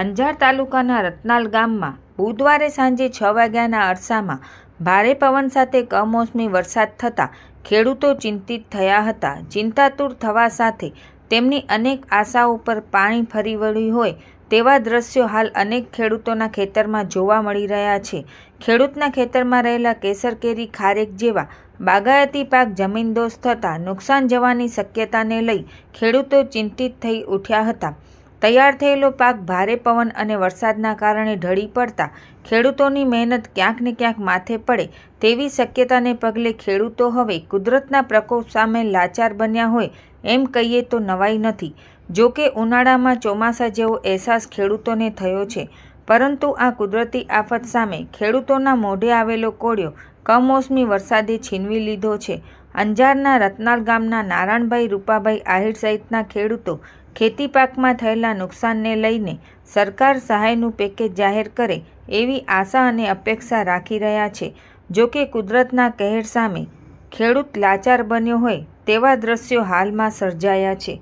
અંજાર તાલુકાના રતનાલ ગામમાં બુધવારે સાંજે છ વાગ્યાના અરસામાં ભારે પવન સાથે કમોસમી વરસાદ થતાં ખેડૂતો ચિંતિત થયા હતા. ચિંતાતુર થવા સાથે તેમની અનેક આશાઓ પર પાણી ફરી વળ્યું હોય તેવા દ્રશ્યો હાલ અનેક ખેડૂતોના ખેતરમાં જોવા મળી રહ્યા છે. ખેડૂતના ખેતરમાં રહેલા કેસર, કેરી, ખારેક જેવા બાગાયતી પાક જમીનદોસ્ત થતાં નુકસાન જવાની શક્યતાને લઈ ખેડૂતો ચિંતિત થઈ ઉઠ્યા હતા. તૈયાર થયેલો પાક ભારે પવન અને વરસાદના કારણે ઢળી પડતા ખેડૂતોની મહેનત ક્યાંક ને ક્યાંક માથે પડે તેવી શક્યતાને પગલે ખેડૂતો હવે કુદરતના પ્રકોપ સામે લાચાર બન્યા હોય એમ કહીએ તો નવાઈ નથી. જો કે ઉનાળામાં ચોમાસા જેવો અહેસાસ ખેડૂતોને થયો છે. પરંતુ આ કુદરતી આફત સામે ખેડૂતોના મોઢે આવેલો કોળિયો કમોસમી વરસાદે છીનવી લીધો છે. અંજારના રતનાલ ગામના નારાયણભાઈ, રૂપાભાઈ આહિર સહિતના ખેડૂતો ખેતી પાકમાં થયેલા નુકસાનને લઈને સરકાર સહાયનું પેકેજ જાહેર કરે એવી આશા અને અપેક્ષા રાખી રહ્યા છે. જો કે કુદરતના કહેર સામે ખેડૂત લાચાર બન્યો હોય તેવા દ્રશ્યો હાલમાં સર્જાયા છે.